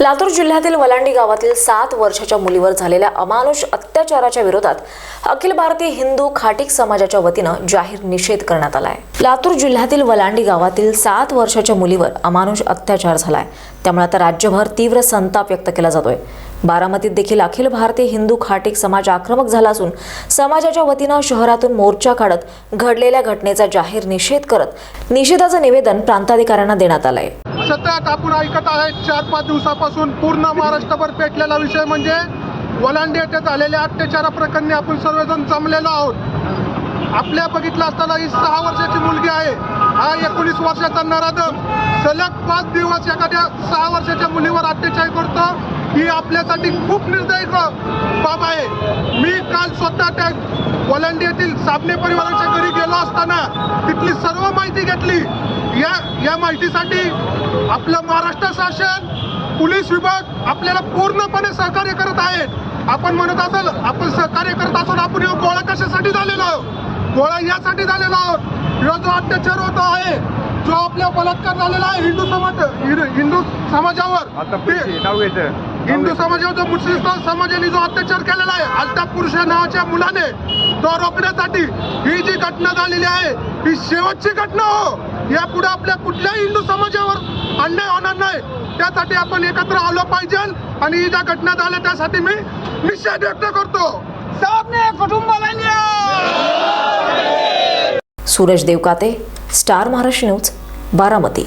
लातूर जिल्ह्यातील वलांडी गावातील सात वर्षाच्या मुलीवर झालेल्या अमानुष अत्याचाराच्या विरोधात अखिल भारतीय हिंदू खाटीक समाजाच्या वतीनं जाहीर निषेध करण्यात आलाय. लातूर जिल्ह्यातील वलांडी गावातील सात वर्षाच्या मुलीवर अमानुष अत्याचार झालाय. त्यामुळे आता राज्यभर तीव्र संताप व्यक्त केला जातोय. बारामतीत देखील अखिल भारतीय हिंदू खाटिक समाज आक्रमक झाला असून समाजाच्या वतीनं शहरातून मोर्चा काढत घडलेल्या घटनेचा जाहीर निषेध करत निषेधाचं निवेदन प्रांताधिकाऱ्यांना देण्यात आलंय. सतत आपण ऐकत आहे चार पाच दिवसापासून पूर्ण महाराष्ट्रभर पेटलेला विषय म्हणजे वलांडे येथे झालेल्या अत्याचाराप्रकरणी आपण सर्वजण जमलेलो आहोत. आपल्या बघितलं असताना ही सहा वर्षाची मुलगी आहे. हा एकोणीस वर्षाचा नराधम. सलग पाच दिवस एखाद्या सहा वर्षाच्या मुलीवर अत्याचार करतो ही आपल्यासाठी खूप निर्दयी बाब आहे. मी काल स्वतः त्या वलांडी येथील साबणे परिवाराच्या घरी गेलो असताना तिथली सर्व माहिती घेतली. या या माहितीसाठी आपलं महाराष्ट्र शासन पोलीस विभाग आपल्याला पूर्णपणे सहकार्य करत आहेत आपण म्हणत असाल आपण सहकार्य करत असून आपण ह्यो गोळा कशासाठी झालेला आहोत? गोळा यासाठी झालेला आहोत. ह्यो जो अत्याचार होतो आहे जो आपल्या बलात्कार झालेला आहे हिंदू समाज हिंदू- हिंदू समाजावर हिंदू समाजावर जो मुस्लिम समाजाने जो अत्याचार केलेला आहे अल्ताफ पुरुष नावाच्या मुलाने तो रोखण्यासाठी ही जी घटना झालेली आहे ही शेवटची घटना हो. यापुढे आपल्या कुठल्याही हिंदू समाजावर अन्याय होणार नाही. त्यासाठी आपण एकत्र आलो पाहिजे आणि ही ज्या घटना झाल्या त्यासाठी मी निषेध व्यक्त करतो. साहेबने कुटुंबाला सूरज देवकाते स्टार महाराष्ट्र न्यूज बारामती.